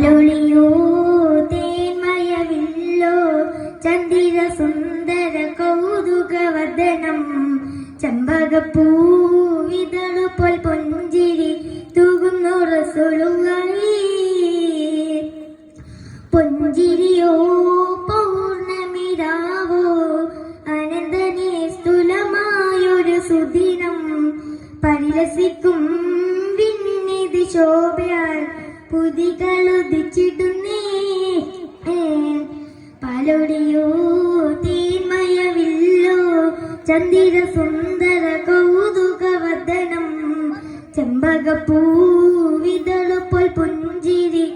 പാലൊളിയോ തേന്മയവില്ലോ ചന്ദിര സുന്ദര കൗതുകവദനം ചമ്പകപ്പൂവിതളു പോൽ പൊഞ്ചിരി തൂകുന്നു റസുളുകളി പൊഞ്ചിരിയോ പൗർണമിരാവോ അനന്തനെ സ്ഥൂലമായൊരു സുദിനം പരിലസിക്കും വിണ്ണിത് ശോഭയാൽ പുതികളുദിച്ചിടുന്നേ പാലൊടിയോ തീമയവില്ലോ ചന്ദിര സുന്ദര കൗതുകവദനം ചെമ്പകപ്പൂവിതളു പുഞ്ചിരി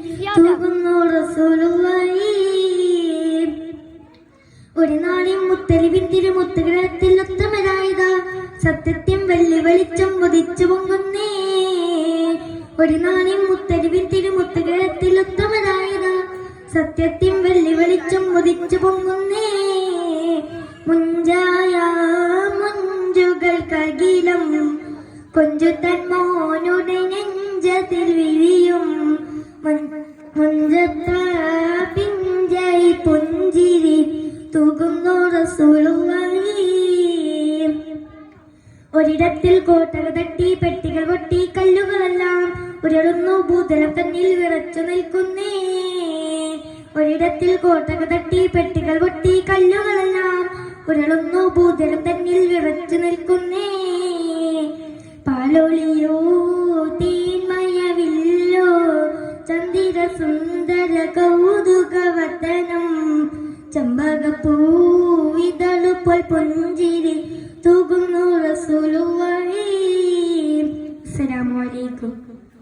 ഒരു നാളിൽ മുത്തലിവിൻ തിരുമുത്തുഗ്രഹത്തിൽ ഉത്തമരായത. സത്യത്യം വെള്ളി വെളിച്ചം മുതിച്ചു പൊങ്ങുന്നേ ഒരു മുത്തലിവിൻ സത്യത്യം വെള്ളി വെളിച്ചം മുതിച്ചു പൊങ്ങുന്നേ. മുഞ്ചായ മുഞ്ചുകൾ കകിലം. കൊഞ്ചുത്തൻ മോനുടെ നെഞ്ചതിൽ വിരിയും. മുഞ്ചത്ത പിഞ്ചൈ പുഞ്ചിരി തൂകുന്നു റസൂളുമായി ഒരിടത്തിൽ കോട്ടക തട്ടി പെട്ടികൾ പൊട്ടി കല്ലുകളെല്ലാം ഉരളുന്നു. ഭൂതലം തന്നിൽ വിറച്ചു നിൽക്കുന്നേ. ഒരിടത്തിൽ കോട്ടക തട്ടി പെട്ടികൾ പൊട്ടി കല്ലുകളെല്ലാം ഉരളുന്നു ഭൂതലം തന്നിൽ വിറച്ചു നിൽക്കുന്നേ. പാലോളിയോ തീന്മയവില്ലോ ചന്ദ്ര സുന്ദര കൗതുകവതനം ചമ്പകപ്പൂവിതളുപ്പോൾ പൊഞ്ചിരി തൂകുന്നു റസൂലുവായി അസ്സലാമലൈക്കും